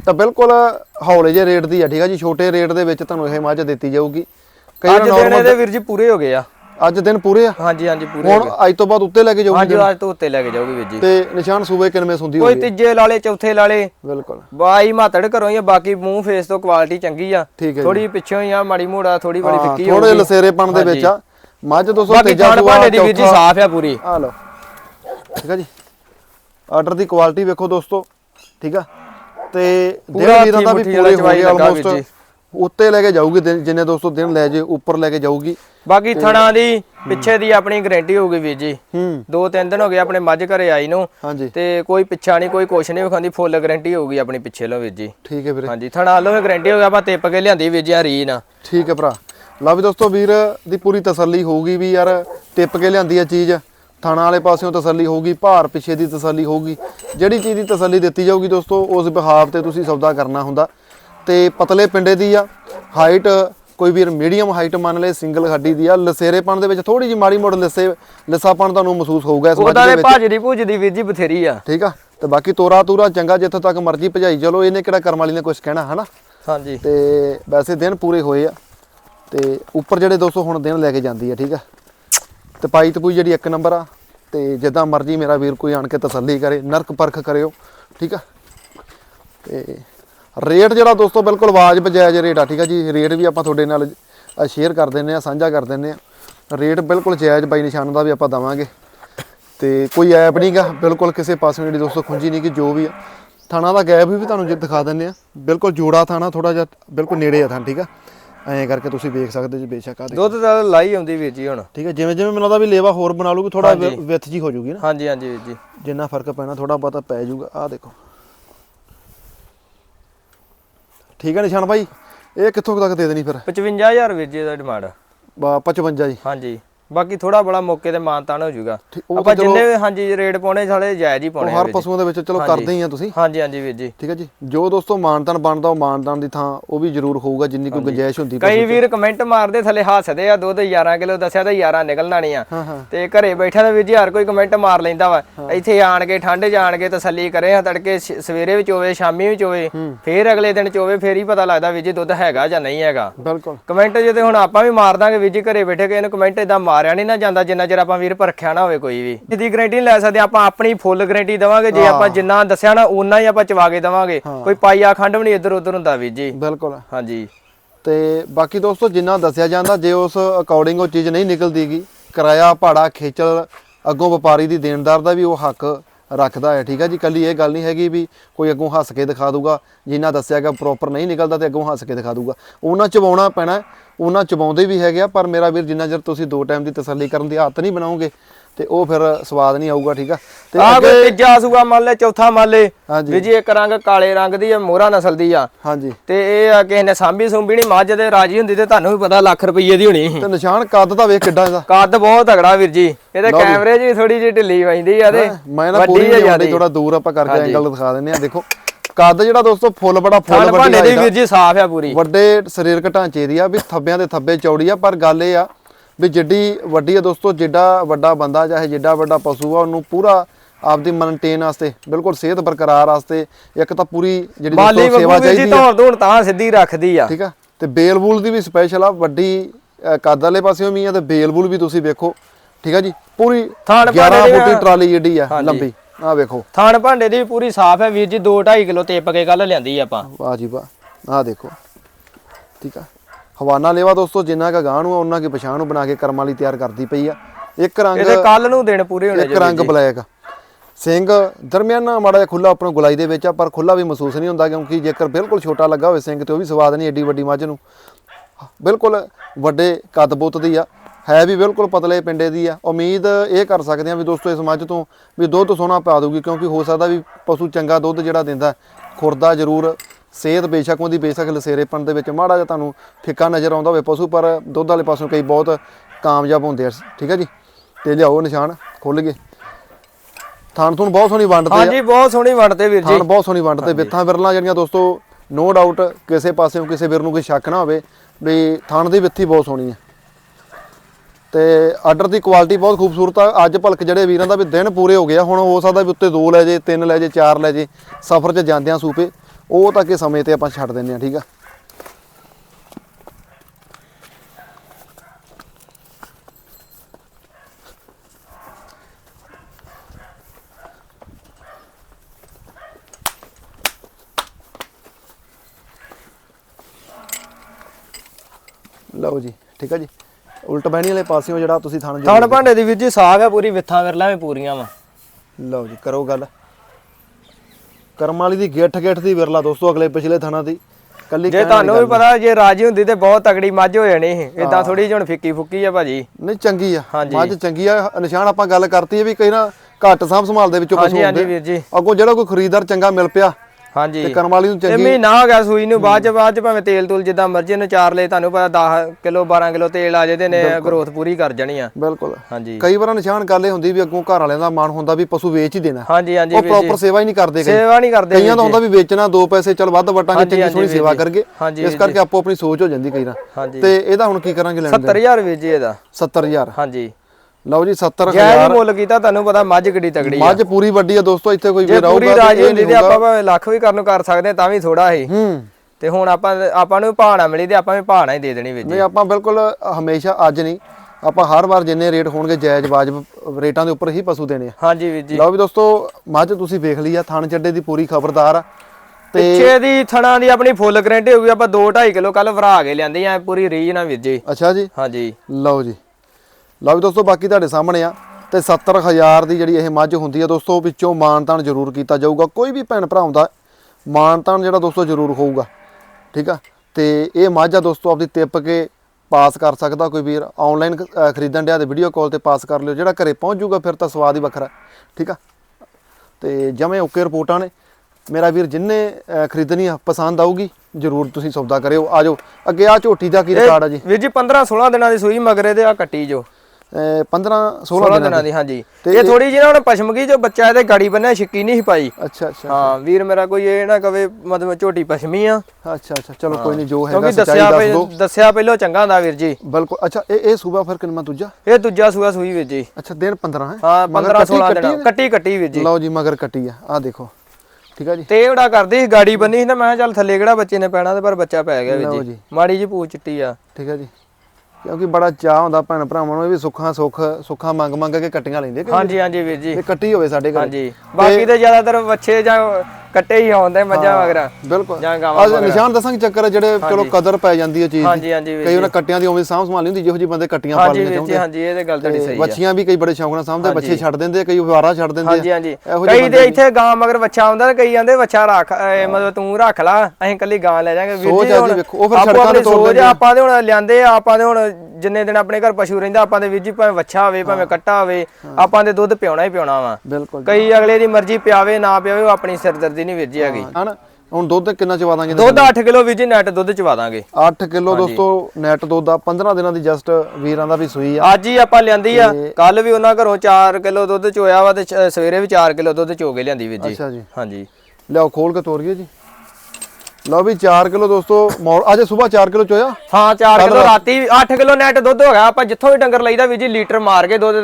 ਤਾਂ ਬਿਲਕੁਲ ਹੌਲੇ ਜੇ ਰੇਟ ਦੀ ਆ ਠੀਕ ਆ ਜੀ? ਛੋਟੇ ਰੇਟ ਦੇ ਵਿੱਚ ਤੁਹਾਨੂੰ ਇਹ ਮੱਝ ਦਿੱਤੀ ਜਾਊਗੀ। ਕਈ ਅੱਜ ਦਿਨ ਇਹਦੇ ਵੀਰ ਜੀ ਪੂਰੇ ਹੋ ਗਏ ਆ। ਅੱਜ ਦਿਨ ਪੂਰੇ ਆ? ਹਾਂਜੀ ਹਾਂਜੀ ਪੂਰੇ ਹੁਣ ਅੱਜ ਤੋਂ ਬਾਅਦ ਉੱਤੇ ਲੈ ਕੇ ਜਾਊਗੀ ਹਾਂਜੀ ਅੱਜ ਤੋਂ ਉੱਤੇ ਲੈ ਕੇ ਜਾਓਗੇ ਵੀਰ ਜੀ। ਤੇ ਨਿਸ਼ਾਨ ਸੂਬੇ ਕਿੰਨੇ ਸੁੰਦੀ ਕੋਈ ਹੋਈ ਤੀਜੇ ਲਾਲੇ ਚੌਥੇ ਲਾਲੇ ਬਿਲਕੁਲ। ਬਾਈ ਮਾਤੜ ਘਰੋਂ ਹੀ ਬਾਕੀ ਮੂੰਹ ਫੇਸ ਤੋਂ ਕੁਆਲਿਟੀ ਚੰਗੀ ਆ। ਥੋੜੀ ਪਿੱਛੋਂ ਹੀ ਆ ਮਾੜੀ ਮੋੜਾ ਥੋੜੀ ਬੜੀ ਫਿੱਕੀ ਥੋੜੇ ਹੋਊਗੀ। ਲਸੇਰੇਪਣ ਦੇ ਵਿੱਚ ਆ। ਮੱਝ ਦੋਸਤੋ ਬਾਕੀ ਤੇਜਾ ਥਣ ਸੂਆ ਭਾਂਡੇ ਦੀ ਵੀਰ ਜੀ। ਸਾਫ਼ ਆ ਪੂਰੀ। ਆ ਲਓ। ਠੀਕ ਆ ਜੀ। ਆਰਡਰ ਦੀ ਕੁਆਲਿਟੀ ਵੇਖੋ ਦੋਸਤੋ। ਠੀਕ ਆ? ਤੇ ਦਿਨ ਵੀਰਾਂ ਦਾ ਵੀ ਪੂਰੇ ਹੋ ਗਏ ਆਲਮੋਸਟ ਉੱਤੇ ਲੈ ਕੇ ਜਾਊਗੀ ਜਿੰਨੇ ਦੋਸਤੋ ਦਿਨ ਲੈ ਜੇ ਉੱਪਰ ਲੈ ਕੇ ਜਾਊਗੀ। ਬਾਕੀ ਥਣਾ ਦੀ ਪਿੱਛੇ ਦੀ ਆਪਣੀ ਗਾਰੰਟੀ ਹੋਊਗੀ ਵੀਰ ਜੀ। ਦੋ ਤਿੰਨ ਦਿਨ ਹੋ ਗਏ ਆਪਣੇ ਮੱਝ ਘਰੇ ਆਈ ਨੂੰ। ਤੇ ਕੋਈ ਪਿੱਛਾ ਨਹੀਂ ਕੋਈ ਕੁਛ ਨਹੀਂ ਵਿਖਾਉਂਦੀ ਫੁੱਲ ਗਾਰੰਟੀ ਹੋਊਗੀ ਆਪਣੀ ਪਿੱਛੇ ਲੋ ਵੀਰ ਜੀ। ਠੀਕ ਹੈ ਵੀਰੇ। ਹਾਂਜੀ ਥਣਾ ਲੋ ਗਾਰੰਟੀ ਹੋ ਗਿਆ ਆਪਾਂ ਤਿੱਪ ਕੇ ਲਿਆਂਦੀ ਵੀਰ ਜੀ ਆ ਰੀਨ। ਠੀਕ ਹੈ ਭਰਾ। ਲਓ ਵੀ ਦੋਸਤੋ ਵੀਰ ਦੀ ਪੂਰੀ ਤਸੱਲੀ ਹੋਊਗੀ ਵੀ ਯਾਰ ਟਿੱਪ ਕੇ ਲਿਆਂਦੀ ਆ ਚੀਜ਼। ਥਾਣਾ ਵਾਲੇ ਪਾਸਿਓਂ ਤਸੱਲੀ ਹੋਊਗੀ ਭਾਰ ਪਿੱਛੇ ਦੀ ਤਸੱਲੀ ਹੋਊਗੀ ਜਿਹੜੀ ਚੀਜ਼ ਦੀ ਤਸੱਲੀ ਦਿੱਤੀ ਜਾਊਗੀ ਦੋਸਤੋ ਉਸ ਬਿਹਾਫ ਤੇ ਤੁਸੀਂ ਸੌਦਾ ਕਰਨਾ ਹੁੰਦਾ। ਤੇ ਪਤਲੇ ਪਿੰਡੇ ਦੀ ਆ ਹਾਈਟ ਕੋਈ ਵੀਰ ਮੀਡੀਅਮ ਹਾਈਟ ਮੰਨ ਲਏ ਸਿੰਗਲ ਹੱਡੀ ਦੀ ਆ ਲਸੇਰੇਪਣ ਦੇ ਵਿੱਚ ਥੋੜੀ ਜਿਹੀ ਮਾੜੀ ਮੋੜ ਲਿਸੇ ਲਿਸਾਪਣ ਤੁਹਾਨੂੰ ਮਹਿਸੂਸ ਹੋਊਗਾ ਇਸ ਮੱਝ ਦੇ ਦੇ ਵਿੱਚ। ਭਾਜਦੀ ਭੁਜਦੀ ਵੀਰ ਜੀ ਬਥੇਰੀ ਆ। ਠੀਕ ਆ? ਤੇ ਬਾਕੀ ਤੋਰਾ ਤੂਰਾ ਚੰਗਾ ਜਿੱਥੋਂ ਤੱਕ ਮਰਜ਼ੀ ਭਜਾਈ ਚਲੋ ਇਹਨੇ ਕਿਹੜਾ ਕਰਮ ਵਾਲੀ ਨੇ ਕੁਝ ਕਹਿਣਾ ਹਨਾ? ਹਾਂਜੀ। ਤੇ ਵੈਸੇ ਦਿਨ ਪੂਰੇ ਹੋਏ ਆ ਤੇ ਉੱਪਰ ਜਿਹੜੇ 200 ਹੁਣ ਦਿਨ ਲੈ ਕੇ ਜਾਂਦੀ ਆ ਠੀਕ ਆ? ਤੇ ਪਾਈ ਤਪੂਈ ਜਿਹੜੀ ਇੱਕ ਨੰਬਰ ਆ, ਤੇ ਜਿੱਦਾਂ ਮਰਜ਼ੀ ਮੇਰਾ ਵੀਰ ਕੋਈ ਆਣ ਕੇ ਤਸੱਲੀ ਕਰੇ, ਨਰਕ ਪਰਖ ਕਰਿਓ, ਠੀਕ ਆ? ਤੇ ਰੇਟ ਜਿਹੜਾ ਦੋਸਤੋ ਬਿਲਕੁਲ ਵਾਜਬ ਜਾਇਜ਼ ਰੇਟ ਆ, ਠੀਕ ਆ ਜੀ? ਰੇਟ ਵੀ ਆਪਾਂ ਤੁਹਾਡੇ ਨਾਲ ਸ਼ੇਅਰ ਕਰ ਦਿੰਨੇ ਆ, ਸਾਂਝਾ ਕਰ ਦਿੰਨੇ ਆ। ਰੇਟ ਬਿਲਕੁਲ ਜਾਇਜ਼ ਬਾਈ ਨਿਸ਼ਾਨ ਦਾ ਵੀ ਆਪਾਂ ਦਵਾਂਗੇ। ਤੇ ਕੋਈ ਐਪ ਨਹੀਂਗਾ ਬਿਲਕੁਲ ਕਿਸੇ ਪਾਸੇ ਜਿਹੜੀ ਦੋਸਤੋ ਖੁੰਜੀ ਨਹੀਂ ਕਿ ਜੋ ਵੀ ਆ। ਥਾਣਾ ਦਾ ਗੈਪ ਵੀ ਤੁਹਾਨੂੰ ਜੇ ਦਿਖਾ ਦਿੰਨੇ ਆ। ਬਿਲਕੁਲ ਜੋੜਾ ਥਾਣਾ ਥੋੜਾ ਜਿਹਾ, ਬਿਲਕੁਲ ਨੇੜੇ ਆ ਥਾਂ ਠੀਕ ਆ? ਐਂ ਕਰਕੇ ਤੁਸੀਂ ਵੇਖ ਸਕਦੇ ਜੀ ਬੇਸ਼ੱਕ ਆ ਦੁੱਧ ਦਾ ਲਾਈ ਆਉਂਦੀ ਵੀਰ ਜੀ ਹੁਣ। ਠੀਕ ਹੈ ਜਿਵੇਂ ਜਿਵੇਂ ਮੈਨੂੰ ਲੱਗਦਾ ਵੀ ਲੇਵਾ ਹੋਰ ਬਣਾ ਲੂਗੀ ਥੋੜਾ ਵਿੱਥ ਜੀ ਹੋ ਜੂਗੀ ਨਾ। ਹਾਂਜੀ ਹਾਂਜੀ ਵੀਰ ਜੀ। ਜਿੰਨਾ ਫ਼ਰਕ ਪੈਣਾ ਥੋੜਾ ਬਹੁਤਾ ਪੈ ਜਾਊਗਾ ਆ ਦੇਖੋ। ਠੀਕ ਹੈ ਨਿਸ਼ਾਨ ਭਾਈ ਇਹ ਕਿੱਥੋਂ ਕੁ ਤੱਕ ਦੇ ਦੇਣੀ ਫਿਰ? 55000 ਵੀਰ ਜੀ ਦਾ ਡਿਮਾਂਡ। ਬਾ- 55 ਜੀ। ਹਾਂਜੀ। ਬਾਕੀ ਥੋੜਾ ਬੜਾ ਮੌਕੇ ਤੇ ਮਾਨਤਾਨ ਹੋ ਜਾਊਗਾ। ਆਪਾਂ ਜਿੰਨੇ ਹਾਂਜੀ ਰੇਟ ਪਾਉਣੇ ਸਾਲੇ ਜਾਇਜ਼ ਹੀ ਪਾਉਣੇ ਹਰ। ਪਸ਼ੂਆਂ ਦੇ ਵਿੱਚ ਚਲੋ। ਕਰਦੇ ਹੀ ਆ ਤੁਸੀਂ। ਹਾਂਜੀ ਹਾਂਜੀ ਵੀਰ ਜੀ। ਠੀਕ ਹੈ ਜੀ। ਜੋ ਦੋਸਤੋ ਮਾਨਦਾਨ ਬਣਦਾ ਉਹ ਮਾਨਦਾਨ ਦੀ ਥਾਂ ਉਹ ਵੀ ਜ਼ਰੂਰ ਹੋਊਗਾ ਜਿੰਨੀ ਕੋਈ ਗੁੰਜਾਇਸ਼ ਹੁੰਦੀ ਕਈ ਵੀਰ ਕਮੈਂਟ ਮਾਰਦੇ ਥੱਲੇ ਹੱਸਦੇ ਆ ਦੁੱਧ 11 ਕਿਲੋ ਦੱਸਿਆ ਤਾਂ 11 ਨਿਕਲਣਾ ਨਹੀਂ ਆ। ਤੇ ਘਰੇ ਬੈਠਾ ਤਾਂ ਵੀਰ ਜੀ ਹਰ ਕੋਈ ਕਮੈਂਟ ਮਾਰ ਲੈਂਦਾ ਵਾ। ਇੱਥੇ ਆਣ ਕੇ ਠੰਡ ਜਾਣ ਕੇ ਤਸੱਲੀ ਕਰੇ ਆ ਤੜਕੇ ਸਵੇਰੇ ਵਿੱਚ ਹੋਵੇ ਸ਼ਾਮੀ ਵਿੱਚ ਹੋਵੇ ਫੇਰ ਅਗਲੇ ਦਿਨ ਚ ਹੋਵੇ ਫੇਰ ਹੀ ਪਤਾ ਲੱਗਦਾ ਵੀਰ ਜੀ ਦੁੱਧ ਹੈਗਾ ਜਾਂ ਨਹੀਂ ਹੈਗਾ। ਬਿਲਕੁਲ। ਕਮੈਂਟ ਜੇ ਤੇ ਹੁਣ ਆਪਾਂ ਵੀ ਮਾਰ ਦਾਂਗੇ ਵੀਰ ਜੀ ਘਰੇ ਬੈਠੇ ਕੇ ਇਹਨੂੰ ਕਮੈਂਟ ਇਦਾਂ ਮਾਰਿਆ ਨਹੀਂ ਨਾ ਜਾਂਦਾ ਜਿੰਨਾ ਚਿਰ ਆਪਾਂ ਵੀਰ ਪਰਖਿਆ ਨਾ ਹੋਵੇ ਕੋਈ ਵੀ। ਇਹਦੀ ਗਾਰੰਟੀ ਨਹੀਂ ਲੈ ਸਕਦੇ ਆਪਾਂ ਆਪਣੀ ਫੁੱਲ ਗਾਰੰਟੀ ਦਵਾਂਗੇ। ਜੇ ਆਪਾਂ ਜਿੰਨਾ ਦੱਸਿਆ ਨਾ ਉਨਾ ਹੀ ਆਪਾਂ ਚਵਾ ਕੇ ਦਵਾਂਗੇ। ਕੋਈ ਪਾਈਆ ਖੰਡ ਵੀ ਨਹੀਂ ਇੱਧਰ ਉੱਧਰ ਹੁੰਦਾ ਵੀਰ ਜੀ। ਬਿਲਕੁਲ। ਹਾਂਜੀ। ਤੇ ਬਾਕੀ ਦੋਸਤੋ ਜਿੰਨਾ ਦੱਸਿਆ ਜਾਂਦਾ ਜੇ ਉਸ ਅਕੋਰਡਿੰਗ ਉਹ ਚੀਜ਼ ਨਹੀਂ ਨਿਕਲਦੀਗੀ ਕਿਰਾਇਆ ਭਾੜਾ ਖੇਚਲ ਅੱਗੋਂ ਵਪਾਰੀ ਦੀ ਦੇਣਦਾਰ ਦਾ ਵੀ ਉਹ ਹੱਕ ਰੱਖਦਾ ਹੈ ਠੀਕ ਹੈ ਜੀ? ਕੱਲੀ ਇਹ ਗੱਲ ਨਹੀਂ ਹੈਗੀ ਵੀ ਕੋਈ ਅੱਗੋਂ ਹੱਸ ਕੇ ਦਿਖਾ ਦੂਗਾ ਜਿੰਨਾ ਦੱਸਿਆ ਗਿਆ ਪ੍ਰੋਪਰ ਨਹੀਂ ਨਿਕਲਦਾ ਤੇ ਅੱਗੋਂ ਹੱਸ ਕੇ ਦਿਖਾ ਦੂਗਾ। ਉਹਨਾਂ ਚਬਾਉਣਾ ਪੈਣਾ ਉਹਨਾਂ ਚਬਾਉਂਦੇ ਵੀ ਹੈਗੇ ਆ ਪਰ ਮੇਰਾ ਵੀਰ ਜਿੰਨਾ ਚਿਰ ਤੁਸੀਂ ਦੋ ਟਾਈਮ ਦੀ ਤਸੱਲੀ ਕਰਨ ਦੀ ਆਦਤ ਨਹੀਂ ਬਣਾਓਗੇ ਤੇ ਉਹ ਫਿਰ ਸਵਾਦ ਨਹੀਂ ਆਊਗਾ ਠੀਕ ਆ? ਤੇ ਆ ਕੋਈ ਤੀਜਾ ਸੂਆ ਮੰਨ ਲੈ ਚੌਥਾ ਮੰਨ ਲੈ। ਵੀ ਜੀ ਇੱਕ ਰੰਗ ਕਾਲੇ ਰੰਗ ਦੀ ਆ ਮੋਹਰਾ ਨਸਲ ਦੀ ਆ। ਹਾਂਜੀ। ਤੇ ਇਹ ਆ ਕਿਸੇ ਨੇ ਸਾਂਭੀ ਸੁੰਭੀ ਨਹੀਂ ਮੱਝ ਦੇ ਰਾਜੀ ਹੁੰਦੀ ਤੇ ਤੁਹਾਨੂੰ ਵੀ ਪਤਾ ਲੱਖ ਰੁਪਏ ਦੀ ਹੋਣੀ। ਤੇ ਨਿਸ਼ਾਨ ਕੱਦ ਦਾ ਵੇਖ ਕਿੱਡਾ ਇਹਦਾ। ਕੱਦ ਬਹੁਤ ਤਗੜਾ ਵੀਰ ਜੀ ਇਹਦੇ ਕੈਮਰੇ 'ਚ ਵੀ ਥੋੜੀ ਜਿਹੀ ਢਿੱਲੀ ਪੈਂਦੀ ਆ ਤੇ ਮੈਂ ਨਾ ਪੂਰੀ ਜ਼ਿਆਦੀ। ਥੋੜਾ ਦੂਰ ਆਪਾਂ ਕਰਕੇ ਐਂਗਲ ਦਿਖਾ ਦਿੰਨੇ ਆ ਦੇਖੋ। ਕੱਦ ਜਿਹੜਾ ਦੋਸਤੋ ਫੁੱਲ ਬੜਾ ਫੁੱਲ ਵੱਡੀ ਭਾਂਡੇ ਦੀ। ਵੀਰ ਜੀ ਸਾਫ਼ ਆ ਪੂਰੀ। ਵੱਡੇ ਸਰੀਰਕ ਢਾਂਚੇ ਦੀ ਆ ਵੀ ਥੱਬਿਆਂ ਦੇ ਥੱਬੇ ਚੌੜੀ ਆ ਪਰ ਗੱਲ ਇਹ ਆ ਵੀ ਜਿੱਡੀ ਵੱਡੀ ਆ ਦੋਸਤੋ ਜਿੱਡਾ ਵੱਡਾ ਬੰਦਾ ਚਾਹੇ ਜਿੱਡਾ ਵੱਡਾ ਪਸ਼ੂ ਆ ਉਹਨੂੰ ਪੂਰਾ ਆਪਦੀ ਮੇਨਟੇਨ ਵਾਸਤੇ ਬਿਲਕੁਲ ਸਿਹਤ ਬਰਕਰਾਰ ਵਾਸਤੇ ਇੱਕ ਤਾਂ ਪੂਰੀ ਜਿਹੜੀ ਦੋਸਤੋ ਸੇਵਾ ਚਾਹੀਦੀ ਆ। ਧੌਣ ਧੂਣ ਤਾਂ ਸਿੱਧੀ ਰੱਖਦੀ ਆ। ਠੀਕ ਆ? ਤੇ ਬੇਲ ਬੂਲ ਦੀ ਵੀ ਸਪੈਸ਼ਲ ਆ ਵੱਡੀ ਕੱਦ ਵਾਲੇ ਪਾਸਿਓਂ ਵੀ ਆ ਤੇ ਬੇਲ ਬੂਲ ਵੀ ਤੁਸੀਂ ਵੇਖੋ। ਠੀਕ ਆ ਜੀ? ਪੂਰੀ ਥਣ 11 ਭਾਂਡੇ ਦੀ ਫੁੱਟੀ ਟਰਾਲੀ ਜਿਹੜੀ ਆ। ਲੰਬੀ। ਆ ਵੇਖੋ। ਥਣ ਭਾਂਡੇ ਦੀ ਵੀ ਪੂਰੀ ਸਾਫ਼ ਹੈ ਵੀਰ ਜੀ 2.5 ਕਿਲੋ ਤੇਪ ਕੇ ਕੱਲ ਲਿਆਂਦੀ ਆਪਾਂ। ਵਾਹ ਜੀ ਵਾਹ। ਆਹ ਦੇਖੋ। ਠੀਕ ਆ। ਹਵਾਨਾ ਲੇਵਾ ਦੋਸਤੋ ਜਿੰਨਾ ਕਾ ਗਾਹ ਨੂੰ ਆ ਉਹਨਾਂ ਕੀ ਪਛਾਣ ਨੂੰ ਬਣਾ ਕੇ ਕਰਮ ਵਾਲੀ ਤਿਆਰ ਕਰਦੀ ਪਈ ਆ। ਇੱਕ ਰੰਗ ਇਹਦੇ ਕੱਲ ਨੂੰ ਦਿਨ ਪੂਰੇ ਹੋਣੇ ਇੱਕ ਰੰਗ ਬਲੈਕ। ਸਿੰਘ ਦਰਮਿਆਨਾ ਮਾੜਾ ਜਿਹਾ ਖੁੱਲਾ ਆਪਣਾ ਗੁਲਾਈ ਦੇ ਵਿੱਚ ਆ ਪਰ ਖੁੱਲਾ ਵੀ ਮਹਿਸੂਸ ਨਹੀਂ ਹੁੰਦਾ ਕਿਉਂਕਿ ਜੇਕਰ ਬਿਲਕੁਲ ਛੋਟਾ ਲੱਗਾ ਹੋਵੇ ਸਿੰਘ ਤੇ ਉਹ ਵੀ ਸਵਾਦ ਨਹੀਂ ਏਡੀ ਵੱਡੀ ਮੱਝ ਨੂੰ। ਬਿਲਕੁਲ ਵੱਡੇ ਕੱਦ ਬੁੱਤ ਦੀ ਆ। ਹੈ ਵੀ ਬਿਲਕੁਲ ਪਤਲੇ ਪਿੰਡੇ ਦੀ ਆ। ਉਮੀਦ ਇਹ ਕਰ ਸਕਦੇ ਆ ਵੀ ਦੋਸਤੋ ਇਸ ਮੱਝ ਤੋਂ ਵੀ ਦੁੱਧ ਸੋਨਾ ਪਾ ਦੂਗੀ ਕਿਉਂਕਿ ਹੋ ਸਕਦਾ ਵੀ ਪਸ਼ੂ ਚੰਗਾ ਦੁੱਧ ਜਿਹੜਾ ਦਿੰਦਾ ਖੁਰਦਾ ਜ਼ਰੂਰ ਸਿਹਤ ਬੇਸ਼ੱਕ ਉਹਦੀ ਬੇਸ਼ੱਕ ਲਸੇਰੇਪਣ ਦੇ ਵਿੱਚ ਮਾੜਾ ਜਿਹਾ ਤੁਹਾਨੂੰ ਫਿੱਕਾ ਨਜ਼ਰ ਆਉਂਦਾ ਹੋਵੇ ਪਸ਼ੂ ਪਰ ਦੁੱਧ ਵਾਲੇ ਪਾਸੋਂ ਕਈ ਬਹੁਤ ਕਾਮਯਾਬ ਹੁੰਦੇ ਆ ਠੀਕ ਹੈ ਜੀ? ਤੇ ਲਿਆਓ ਨਿਸ਼ਾਨ ਖੁੱਲ ਗਏ ਥਾਣ ਥੂਣ ਬਹੁਤ ਸੋਹਣੀ ਵੰਡਦੇ ਹਾਂਜੀ ਬਹੁਤ ਸੋਹਣੀ ਵੰਡਤੇ ਵੀਰ ਜੀ। ਥਾਣ ਬਹੁਤ ਸੋਹਣੀ ਵੰਡਦੇ ਬਿੱਥਾਂ ਵਿਰਲਾਂ ਜਿਹੜੀਆਂ ਦੋਸਤੋ ਨੋ ਡਾਊਟ ਕਿਸੇ ਪਾਸਿਓਂ ਕਿਸੇ ਵੀਰ ਨੂੰ ਕੋਈ ਸ਼ੱਕ ਨਾ ਹੋਵੇ ਵੀ ਥਾਣ ਦੀ ਵਿੱਥੀ ਬਹੁਤ ਸੋਹਣੀ ਹੈ ਤੇ ਆਰਡਰ ਦੀ ਕੁਆਲਿਟੀ ਬਹੁਤ ਖੂਬਸੂਰਤ ਆ। ਅੱਜ ਭਲਕ ਜਿਹੜੇ ਵੀਰਾਂ ਦਾ ਵੀ ਦਿਨ ਪੂਰੇ ਹੋ ਗਿਆ ਹੁਣ ਹੋ ਸਕਦਾ ਵੀ ਉੱਤੇ ਦੋ ਲੈ ਜੇ, ਤਿੰਨ ਲੈ ਜੇ, ਚਾਰ ਲੈ ਜੇ, ਸਫ਼ਰ 'ਚ ਜਾਂਦਿਆਂ ਸੂਪੇ। ਉਹ ਤਾਂ ਕਿ ਸਮੇਂ ਤੇ ਆਪਾਂ ਛੱਡ ਦਿੰਨੇ ਆ ਠੀਕ ਆ? ਲਓ ਜੀ, ਠੀਕ ਆ ਜੀ? ਉਲਟ ਬਹਿਣੀ ਵਾਲੇ ਪਾਸਿਓਂ ਜਿਹੜਾ ਤੁਸੀਂ ਥਣ ਜੋ ਥਣ ਭਾਂਡੇ ਦੀ ਵੀਰ ਜੀ ਸਾਗ ਆ ਪੂਰੀ ਵਿਥਾਂ ਵਿਰਲਾ ਵੀ ਪੂਰੀਆਂ ਵਾ। ਲਓ ਜੀ ਕਰੋ ਗੱਲ। ਕਰਮ ਵਾਲੀ ਦੀ ਗਿੱਠ ਗਿੱਠ ਦੀ ਵਿਰਲਾ ਦੋਸਤੋ ਅਗਲੇ ਪਿਛਲੇ ਥਾਣਾ ਦੀ। ਕੱਲੀ ਜੇ ਤੁਹਾਨੂੰ ਵੀ ਪਤਾ ਜੇ ਰਾਜੀ ਹੁੰਦੀ ਤੇ ਬਹੁਤ ਤਗੜੀ ਮੱਝ ਹੋ ਜਾਣੀ ਸੀ। ਇਦਾਂ ਥੋੜੀ ਜਿਹੀ ਹੁਣ ਫਿੱਕੀ ਫੁੱਕੀ ਆ ਭਾਜੀ। ਨਹੀਂ ਚੰਗੀ ਆ। ਮੱਝ ਚੰਗੀ ਆ। ਨਿਸ਼ਾਨ ਆਪਾਂ ਗੱਲ ਕਰਤੀ ਹੈ ਵੀ ਕਈ ਨਾ ਘੱਟ ਸਾਂਭ ਸੰਭਾਲ ਦੇ ਵਿੱਚੋਂ ਪਸ਼ੂ ਹਾਂਜੀ ਹੁੰਦੇ। ਵੀਰ ਜੀ। ਅੱਗੋਂ ਜਿਹੜਾ ਕੋਈ ਖਰੀਦਦਾਰ ਚੰਗਾ ਮਿਲ ਪਿਆ ਹਾਂਜੀ। ਤੇ ਕਰਮ ਵਾਲੀ ਨੂੰ ਇਹ ਚੰਗੀ ਮਹੀਨਾ ਹੋ ਗਿਆ ਸੂਈ ਨੂੰ ਬਾਅਦ ਚ ਬਾਅਦ ਚ ਭਾਵੇਂ ਤੇਲ ਤੂਲ ਜਿੱਦਾਂ ਮਰਜ਼ੀ ਨੂੰ ਚਾਰ ਲੈ ਤੁਹਾਨੂੰ ਪਤਾ 10 ਕਿਲੋ 12 ਕਿਲੋ ਤੇਲ ਆ ਜਿਹਦੇ ਨੇ ਗਰੋਥ ਪੂਰੀ ਕਰ ਜਾਣੀ ਆ। ਬਿਲਕੁਲ। ਹਾਂਜੀ। ਕਈ ਵਾਰ ਨਿਸ਼ਾਨ ਗੱਲ ਇਹ ਹੁੰਦੀ ਵੀ ਅੱਗੋਂ ਘਰ ਵਾਲਿਆਂ ਦਾ ਮਨ ਹੁੰਦਾ ਵੀ ਪਸ਼ੂ ਵੇਚ ਹੀ ਦੇਣਾ। ਹਾਂਜੀ ਹਾਂਜੀ ਉਹ ਪ੍ਰੋਪਰ ਸੇਵਾ ਹੀ ਨਹੀਂ ਕਰਦੇ ਕਈ। ਸੇਵਾ ਨਹੀਂ ਕਰਦੇ ਕਈਆਂ ਦਾ ਹੁੰਦਾ ਵੀ ਵੇਚਣਾ ਦੋ ਪੈਸੇ ਚਲ ਵੱਧ ਵਟਾਂਗੇ ਚੰਗੀ ਸੋਹਣੀ ਸੇਵਾ। ਕਰਗੇ ਇਸ ਕਰਕੇ ਆਪੋ ਆਪਣੀ ਸੋਚ ਹੋ ਜਾਂਦੀ ਕਈ ਨਾ ਤੇ ਇਹਦਾ ਹੁਣ ਕੀ ਕਰਾਂਗੇ ਲੈਣ ਦੇ 70000 ਵੀਰ ਜੀ ਇਹਦਾ। 70000 ਹਾਂਜੀ। ਲਓ ਜੀ 70000 ਜੈ ਮੁੱਲ ਕੀਤਾ ਤੁਹਾਨੂੰ ਪਤਾ ਮੱਝ ਕਿੱਡੀ ਤਗੜੀ ਆ। ਮੱਝ ਪੂਰੀ ਵੱਡੀ ਆ ਦੋਸਤੋ ਇੱਥੇ ਕੋਈ ਜੇ ਵੀਰ ਆਊਗਾ ਪੂਰੀ ਤੇ ਰਾਜੀ ਇਹ ਹੁੰਦੀ ਤੇ। ਆਪਾਂ ਲੱਖ ਵੀ ਕਰਨ ਕਰ ਸਕਦੇ ਤਾਂ ਵੀ ਥੋੜਾ ਸੀ। ਹੂੰ। ਤੇ ਹੁਣ ਆਪਾਂ ਆਪਾਂ ਨੂੰ ਭਾਣਾ ਮਿਲੀ ਤੇ ਆਪਾਂ ਵੀ ਭਾਣਾ ਹੀ ਦੇ ਦੇਣੀ ਵੀਰ ਜੀ ਨਹੀਂ ਆਪਾਂ ਬਿਲਕੁਲ ਹਮੇਸ਼ਾ ਅੱਜ ਨਹੀਂ ਆਪਾਂ ਹਰ ਵਾਰ ਜਿੰਨੇ ਰੇਟ ਹੋਣਗੇ ਜਾਇਜ਼ ਵਾਜਬ ਰੇਟਾਂ ਦੇ ਉੱਪਰ ਹੀ ਪਸ਼ੂ ਦੇਣੇ ਆ। ਹਾਂਜੀ ਵੀਰ ਜੀ। ਲਓ ਵੀ ਦੋਸਤੋ ਮੱਝ ਤੁਸੀਂ ਵੇਖ ਲਈ ਆ ਥਣ ਚੱਡੇ ਦੀ ਪੂਰੀ ਖਬਰਦਾਰ ਆ। ਤੇ ਪਿੱਛੇ ਦੀ ਥਣਾ ਦੀ ਆਪਣੀ ਫੁੱਲ ਗਰੰਟੀ ਹੋਊਗੀ ਆਪਾਂ 2 2.5 ਕਿਲੋ ਕੱਲ ਭਰਾ ਕੇ ਲਿਆਂਦੀ ਆ ਪੂਰੀ ਰੀਜ ਨਾਲ ਵੀਰ ਜੀ। ਅੱਛਾ ਜੀ। ਹਾਂਜੀ। ਲਓ ਜੀ। ਲਓ ਵੀ ਦੋਸਤੋ ਬਾਕੀ ਤੁਹਾਡੇ ਸਾਹਮਣੇ ਆ ਤੇ 70000 ਦੀ ਜਿਹੜੀ ਇਹ ਮੱਝ ਹੁੰਦੀ ਆ ਦੋਸਤੋ ਵਿੱਚੋਂ ਮਾਨਤਾਨ ਜ਼ਰੂਰ ਕੀਤਾ ਜਾਊਗਾ। ਕੋਈ ਵੀ ਭੈਣ ਭਰਾ ਹੁੰਦਾ ਮਾਨਤਾਨ ਜਿਹੜਾ ਦੋਸਤੋ ਜ਼ਰੂਰ ਹੋਊਗਾ ਠੀਕ ਆ? ਤੇ ਇਹ ਮੱਝ ਆ ਦੋਸਤੋ ਆਪਦੀ ਟਿੱਪ ਕੇ ਪਾਸ ਕਰ ਸਕਦਾ ਕੋਈ ਵੀਰ। ਆਨਲਾਈਨ ਖਰੀਦਣ ਡਿਆ ਤੇ ਵੀਡੀਓ ਕਾਲ ਤੇ ਪਾਸ ਕਰ ਲਿਓ। ਜਿਹੜਾ ਘਰੇ ਪਹੁੰਚ ਜਾਊਗਾ ਫਿਰ ਤਾਂ ਸਵਾਦ ਹੀ ਵੱਖਰਾ ਠੀਕ ਆ? ਤੇ ਜਮੇ ਓਕੇ ਰਿਪੋਰਟਾਂ ਨੇ। ਮੇਰਾ ਵੀਰ ਜਿੰਨੇ ਖਰੀਦਣੀ ਆ ਪਸੰਦ ਆਊਗੀ ਜ਼ਰੂਰ ਤੁਸੀਂ ਸੌਦਾ ਕਰਿਓ। ਆਜੋ ਅੱਗੇ ਆ ਝੋਟੀ ਦਾ ਕੀ ਰਿਕਾਰਡ ਆ ਜੀ? ਵੀਰ ਜੀ 15 16 ਦਿਨਾਂ ਦੀ ਸੂਈ ਮਗਰੇ ਦੇ ਆ ਕੱਟੀ ਜੋ। 15 16 16 ਦਿਨਾਂ ਦਿਨਾਂ ਦੀ। ਹਾਂਜੀ। ਇਹ ਥੋੜੀ ਜਿਹੀ ਨਾ ਹੁਣ ਪਸ਼ਮਗੀ ਜੋ ਬੱਚਾ ਇਹਦੇ ਗਾੜੀ ਬੰਨਿਆ ਛਿੱਕੀ ਨਹੀਂ ਸੀ ਪਾਈ। ਅੱਛਾ ਅੱਛਾ। ਹਾਂ ਵੀਰ ਮੇਰਾ ਕੋਈ ਇਹ ਨਾ ਕਵੇ ਮਤਲਬ ਝੋਟੀ ਪਸ਼ਮੀ ਆ। ਅੱਛਾ ਅੱਛਾ ਚਲੋ ਕੋਈ ਨਹੀਂ ਜੋ ਹੈਗਾ ਕਿਉਂਕਿ ਸੱਚਾਈ ਦੱਸਿਆ ਦੱਸ ਪਹਿ- ਦੋ ਦੱਸਿਆ ਪਹਿਲਾਂ ਚੰਗਾ ਹੁੰਦਾ ਵੀਰ ਜੀ। ਬਿਲਕੁਲ ਅੱਛਾ ਇਹ ਇਹ ਸੂਬਾ ਫਿਰ ਕਿੰਨਾ ਦੂਜਾ? ਇਹ ਦੂਜਾ ਸੂਆ ਸੂਈ ਵੀਰ ਜੀ। ਅੱਛਾ ਦਿਨ 15 ਹੈ? ਹਾਂ ਮਗਰ 15 ਕੱਟੀ- 16 ਕੱਟੀ ਦਿਨਾਂ। ਕੱਟੀ ਕੱਟੀ ਵੀਰ ਜੀ। ਲਓ ਜੀ ਮਗਰ ਕੱਟੀ ਆ। ਆ ਦੇਖੋ। ਠੀਕ ਆ ਜੀ? ਤੇ ਉਹੜਾ ਕਰਦੀ ਸੀ ਗਾੜੀ ਬੰਨੀ ਸੀ ਤਾਂ ਮੈਂ ਚੱਲ ਥੱਲੇ ਕਿਹੜਾ ਬੱਚੇ ਨੇ ਪੈਣਾ ਤੇ ਪਰ ਬੱਚਾ ਪੈ ਗਿਆ ਵੀਰ ਜੀ। ਮਾੜੀ ਜੀ ਪੂਛ ਚਿੱਟੀ ਆ। ਠੀਕ ਆ ਜੀ? ਕਿਉਂਕਿ ਬੜਾ ਚਾਹ ਹੁੰਦਾ ਭੈਣ ਭਰਾਵਾਂ ਨੂੰ ਇਹ ਵੀ ਸੁੱਖਾਂ ਸੁੱਖ ਸੁੱਖਾਂ ਮੰਗ ਮੰਗ ਕੇ ਕੱਟੀਆਂ ਲੈਂਦੇ ਕਿ ਹਾਂਜੀ ਹਾਂਜੀ ਵੀਰ ਜੀ। ਇਹ ਕੱਟੀ ਹੋਵੇ ਸਾਡੇ ਘਰ। ਹਾਂਜੀ। ਬਾਕੀ ਤੇ ਜ਼ਿਆਦਾਤਰ ਵੱਛੇ ਜਾਂ ਕੱਟੇ ਹੀ ਆਉਂਦੇ ਮੱਝਾਂ ਵਗੈਰਾ ਬਿਲਕੁਲ। ਜਾਂ ਗਾਵਾਂ ਆ ਨਿਸ਼ਾਨ ਦੱਸਾਂਗੇ ਚੱਕਰ ਜਿਹੜੇ ਚਲੋ ਕਦਰ ਪੈ ਜਾਂਦੀ ਹੈ ਚੀਜ਼ ਦੀ। ਹਾਂਜੀ ਹਾਂਜੀ ਕਈ ਉਹਨਾਂ ਕੱਟਿਆਂ ਦੀ ਉਵੇਂ ਸਾਂਭ ਸੰਭਾਲ ਨਹੀਂ ਹੁੰਦੀ ਜਿਹੋ ਜਿਹੇ ਬੰਦੇ ਕੱਟੀਆਂ ਵੀਰ ਚਾਹੁੰਦੇ ਜੀ ਹਾਂਜੀ ਇਹ ਤੇ ਗੱਲ ਤੁਹਾਡੀ ਸਹੀ ਆ ਬੱਚੀਆਂ ਵੀ ਕਈ ਬੜੇ ਸ਼ੌਂਕ ਨਾਲ ਸਾਂਭਦੇ ਬੱਚੇ ਛੱਡ ਦਿੰਦੇ ਆ, ਕਈ ਵਾਰਾ ਛੱਡ ਦਿੰਦੇ ਹਾਂਜੀ ਆ ਹਾਂਜੀ ਕਈ ਤੇ ਇੱਥੇ ਗਾਂ ਮਗਰ ਬੱਚਾ ਆਉਂਦਾ ਤੇ ਕਈ ਜਾਂਦੇ ਬੱਚਾ ਰੱਖ ਮਤਲਬ ਤੂੰ ਰੱਖ ਲਾ ਅਸੀਂ ਕੱਲੀ ਗਾਂ ਲੈ ਜਾਾਂਗੇ। ਵੀਰ ਜੀ ਜੀ ਹੁਣ ਵੇਖੋ, ਉਹ ਫਿਰ ਸੜਕਾਂ ਤੇ ਸੋਚ ਦਿੰਦੇ ਆਪਾਂ ਦੇ ਹੁਣ ਲਿਆਂਦੇ ਆ ਆਪਾਂ ਦੇ ਹੁਣ ਜਿੰਨੇ ਦਿਨ ਆਪਣੇ ਘਰ ਪਸ਼ੂ ਰਹਿੰਦਾ ਆਪਾਂ ਦੇ ਵੀਰ ਜੀ ਭਾਵੇਂ ਵੱਛਾ ਹੋਵੇ ਭਾਵੇਂ ਕੱਟਾ ਹੋਵੇ ਆਪਾਂ ਦੇ ਦੁੱਧ ਪਿਉਣਾ ਹੀ ਪਿਉਣਾ ਵਾ। ਬਿਲਕੁਲ ਕਈ ਅਗਲੇ ਦੀ ਮਰਜ਼ੀ ਪਿਆਵੇ ਨਾ ਪਿਆਵੇ ਉਹ ਆਪਣੀ ਸਿਰਦਰਦੀ ਨਹੀਂ ਵੀਰ ਜੀ ਹੈਗੀ। ਹਨ? ਹੁਣ ਦੁੱਧ ਕਿੰਨਾ ਚਵਾ ਦਾਂਗੇ ਦੁੱਧ 8 ਕਿਲੋ ਵੀਰ ਜੀ ਨੈਟ ਦੁੱਧ ਚਵਾ ਦਾਂਗੇ। 8 ਕਿਲੋ ਦੋਸਤੋ ਨੈਟ ਦੁੱਧ ਆ 15 ਦਿਨਾਂ ਦੀ ਜਸਟ ਵੀਰਾਂ ਦਾ ਵੀ ਸੂਈ ਆ। ਅੱਜ ਹੀ ਆਪਾਂ ਲਿਆਂਦੀ ਆ। ਕੱਲ ਵੀ ਉਹਨਾਂ ਘਰੋਂ 4 ਕਿਲੋ ਦੁੱਧ ਚੋਇਆ ਵਾ ਤੇ ਸਵੇਰੇ ਵੀ 4 ਕਿਲੋ ਦੁੱਧ ਚੋ ਕੇ ਲਿਆਂਦੀ ਵੀਰ ਜੀ। ਅੱਛਾ ਜੀ। ਹਾਂਜੀ। ਲਿਆਓ ਖੋਲ ਕੇ ਤੋਰੀਏ ਜੀ। ਲਓ ਵੀ 4 ਕਿਲੋ ਦੋਸਤੋ ਮੌਰ ਅੱਜ ਸਵੇਰ 4 ਕਿਲੋ ਚੋਇਆ? ਹਾਂ 4 ਕਿਲੋ ਰਾਤੀ 8 ਕਿਲੋ ਨੈਟ ਦੁੱਧ ਹੋ ਗਿਆ ਆਪਾਂ ਜਿੱਥੋਂ ਵੀ ਡੰਗਰ ਲਈਦਾ ਵੀ ਜੀ ਲੀਟਰ ਮਾਰ ਕੇ ਦੁੱਧ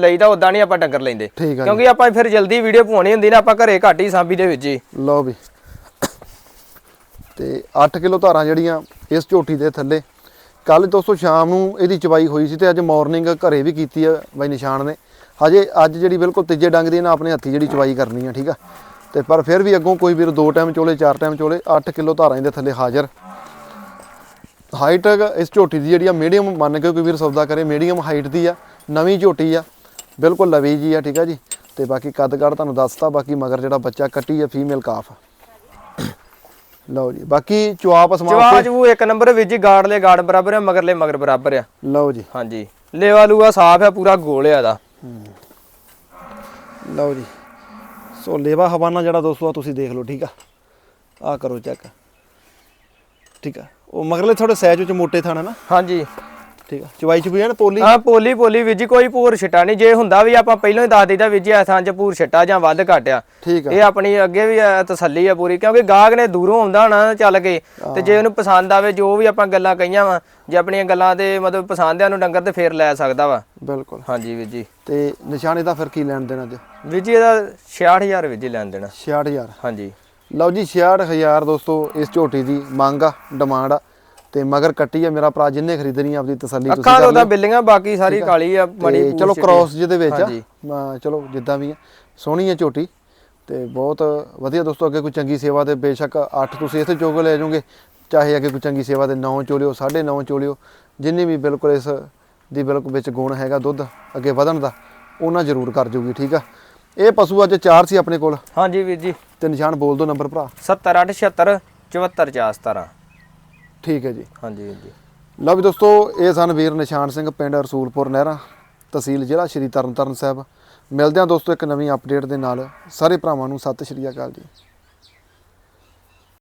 ਲਈਦਾ ਉਦਾਂ ਨਹੀਂ ਆਪਾਂ ਡੰਗਰ ਲੈਂਦੇ। ਕਿਉਂਕਿ ਆਪਾਂ ਫਿਰ ਜਲਦੀ ਵੀਡੀਓ ਪਾਉਣੀ ਹੁੰਦੀ ਨਾ ਆਪਾਂ ਘਰੇ ਘੱਟ ਹੀ ਸਾਂਭੀ ਦੇ ਵਿੱਚ ਜੀ। ਲਓ ਵੀ। ਤੇ 8 ਕਿਲੋ ਧਾਰਾਂ ਜਿਹੜੀਆਂ ਇਸ ਝੋਟੀ ਦੇ ਥੱਲੇ। ਕੱਲ ਦੋਸਤੋ ਸ਼ਾਮ ਨੂੰ ਇਹਦੀ ਚਵਾਈ ਹੋਈ ਸੀ ਤੇ ਅੱਜ ਮਾਰਨਿੰਗ ਘਰੇ ਵੀ ਕੀਤੀ ਆ ਬਾਈ ਨਿਸ਼ਾਨ ਨੇ। ਹਜੇ ਅੱਜ ਜਿਹੜੀ ਬਿਲਕੁਲ ਤੀਜੇ ਡੰਗ ਦੀ ਇਹਨਾਂ ਆਪਣੇ ਹੱਥੀ ਜਿਹੜੀ ਚਵਾਈ ਕਰਨੀ ਆ ਠੀਕ ਆ? ਤੇ ਪਰ ਫਿਰ ਵੀ ਅੱਗੋਂ ਕੋਈ ਵੀਰ ਦੋ ਟਾਈਮ ਚੋਲੇ ਚਾਰ ਟਾਈਮ ਚੋਲੇ 8 ਕਿਲੋ ਧਾਰਾਂ ਇਹਦੇ ਥੱਲੇ ਹਾਜ਼ਰ। ਹਾਈਟ ਇਸ ਝੋਟੀ ਦੀ ਜਿਹੜੀ ਆ ਮੀਡੀਅਮ ਮੰਨ ਕੇ ਕੋਈ ਵੀਰ ਸੌਦਾ ਕਰੇ ਮੀਡੀਅਮ ਹਾਈਟ ਦੀ ਆ ਨਵੀਂ ਝੋਟੀ ਆ ਬਿਲਕੁਲ ਲਵੀ ਜੀ ਆ ਠੀਕ ਆ ਜੀ। ਤੇ ਬਾਕੀ ਕੱਦ ਕਾਠ ਤੁਹਾਨੂੰ ਦੱਸਤਾ ਬਾਕੀ ਮਗਰ ਜਿਹੜਾ ਬੱਚਾ ਕੱਟੀ ਆ ਫੀਮੇਲ ਕਾਫ ਲਓ ਜੀ ਬਾਕੀ ਚੁਆਪ ਅਸਮਾਨ ਜਵਾਜ ਉਹ ਇੱਕ ਨੰਬਰ ਵਿੱਚ ਜੀ ਗਾੜ ਲੈ ਗਾੜ ਬਰਾਬਰ ਆ ਮਗਰਲੇ ਮਗਰ ਬਰਾਬਰ ਆ। ਲਓ ਜੀ। ਹਾਂਜੀ। ਲੇਵਾ ਲੂਆ ਸਾਫ਼ ਆ ਪੂਰਾ ਗੋਲ ਆ ਦਾ। ਲਓ ਜੀ। ਸੋ ਲੇਵਾ ਹਵਾਨਾ ਜਿਹੜਾ ਦੋਸਤੋ ਆ, ਤੁਸੀਂ ਦੇਖ ਲਓ, ਠੀਕ ਆ? ਆ ਕਰੋ ਚੈੱਕ। ਠੀਕ ਆ? ਉਹ ਮਗਰਲੇ ਥੋੜੇ ਸਾਈਜ਼ ਵਿੱਚ ਮੋਟੇ ਥਾਣਾ ਨਾ? ਹਾਂਜੀ। ਠੀਕ ਆ। ਚਵਾਈ ਚ ਵੀ ਨਾ ਪੋਲੀ? ਹਾਂ ਪੋਲੀ ਪੋਲੀ ਵੀਰ ਜੀ ਕੋਈ ਪੂਰ ਛਟਾ ਨਹੀਂ। ਜੇ ਹੁੰਦਾ ਵੀ ਆਪਾਂ ਪਹਿਲਾਂ ਹੀ ਦੱਸ ਦਈਦਾ ਵੀਰ ਜੀ ਐਸਾਂ ਚ ਪੂਰ ਛਟਾ ਜਾਂ ਵੱਧ ਘਟਿਆ। ਠੀਕ ਆ। ਇਹ ਆਪਣੀ ਅੱਗੇ ਵੀ ਤਸੱਲੀ ਆ ਪੂਰੀ ਕਿਉਂਕਿ ਗਾਹਕ ਨੇ ਦੂਰੋਂ ਆਉਂਦਾ ਹੋਣਾ ਚੱਲ ਕੇ ਤੇ ਜੇ ਉਹਨੂੰ ਪਸੰਦ ਆਵੇ ਜੋ ਵੀ ਆਪਾਂ ਗੱਲਾਂ ਕਹੀਆਂ ਵਾ ਜੇ ਆਪਣੀਆਂ ਗੱਲਾਂ ਤੇ ਮਤਲਬ ਪਸੰਦ ਆ ਉਹਨੂੰ ਡੰਗਰ ਤੇ ਫੇਰ ਲੈ ਸਕਦਾ ਵਾ। ਬਿਲਕੁਲ। ਹਾਂਜੀ ਵੀਰ ਜੀ। ਤੇ ਨਿਸ਼ਾਨ ਇਹਦਾ ਫਿਰ ਕੀ ਲੈਣ ਦੇਣਾ ਅੱਜ ਵੀਰ ਜੀ ਇਹਦਾ 66000 ਵੀਰ ਜੀ ਲੈਣ ਦੇਣਾ। 66000 ਹਾਂਜੀ। ਲਓ ਜੀ 66000 ਦੋਸਤੋ ਇਸ ਝੋਟੀ ਦੀ ਮੰਗ ਆ ਡਿਮਾਂਡ ਆ। ਤੇ ਮਗਰ ਕੱਟੀ ਆ ਮੇਰਾ ਭਰਾ ਜਿੰਨੇ ਖਰੀਦਣੀ ਆ ਆਪਦੀ ਤਸੱਲੀ ਤੁਸੀਂ ਅੱਖਾਂ ਤੋਂ ਤਾਂ ਬਿੱਲੀਆਂ ਬਾਕੀ ਸਾਰੀ ਕਾਲੀ ਆ ਮੜੀ ਤੇ ਚਲੋ ਕ੍ਰਾਸ ਜਿਹਦੇ ਵਿੱਚ ਆ। ਚਲੋ ਜਿੱਦਾਂ ਵੀ ਆ। ਸੋਹਣੀ ਆ ਝੋਟੀ ਤੇ ਬਹੁਤ ਵਧੀਆ ਦੋਸਤੋ ਅੱਗੇ ਕੋਈ ਚੰਗੀ ਸੇਵਾ ਤੇ ਬੇਸ਼ੱਕ 8 ਤੁਸੀਂ ਇੱਥੇ ਚੋਗ ਲੈ ਜਾਓਗੇ। ਚਾਹੇ ਅੱਗੇ ਕੋਈ ਚੰਗੀ ਸੇਵਾ ਤੇ 9 ਚੋਲਿਓ 9.5 ਚੋਲਿਓ ਜਿੰਨੀ ਵੀ ਬਿਲਕੁਲ ਇਸ ਦੀ ਬਿਲਕੁਲ ਵਿੱਚ ਗੁਣ ਹੈਗਾ ਦੁੱਧ ਅੱਗੇ ਵਧਣ ਦਾ ਉਹਨਾਂ ਜ਼ਰੂਰ ਕਰ ਜੂਗੀ ਠੀਕ ਆ? ਇਹ ਪਸ਼ੂ ਅੱਜ ਚਾਰ ਸੀ ਆਪਣੇ ਕੋਲ। ਹਾਂਜੀ ਵੀਰ ਜੀ। ਤੇ ਨਿਸ਼ਾਨ ਬੋਲ ਦਿਓ ਨੰਬਰ ਭਰਾ। 7876 7417 ਠੀਕ ਹੈ ਜੀ। ਹਾਂਜੀ ਵੀਰ ਜੀ ਲਓ ਵੀ ਦੋਸਤੋ ਇਹ ਸਨ ਵੀਰ ਨਿਸ਼ਾਨ ਸਿੰਘ ਪਿੰਡ ਰਸੂਲਪੁਰ ਨਹਿਰਾ ਤਹਿਸੀਲ ਜ਼ਿਲ੍ਹਾ ਸ਼੍ਰੀ ਤਰਨਤਾਰਨ ਸਾਹਿਬ। ਮਿਲਦੇ ਹਾਂ ਦੋਸਤੋ ਇੱਕ ਨਵੀਂ ਅਪਡੇਟ ਦੇ ਨਾਲ। ਸਾਰੇ ਭਰਾਵਾਂ ਨੂੰ ਸਤਿ ਸ਼੍ਰੀ ਅਕਾਲ ਜੀ।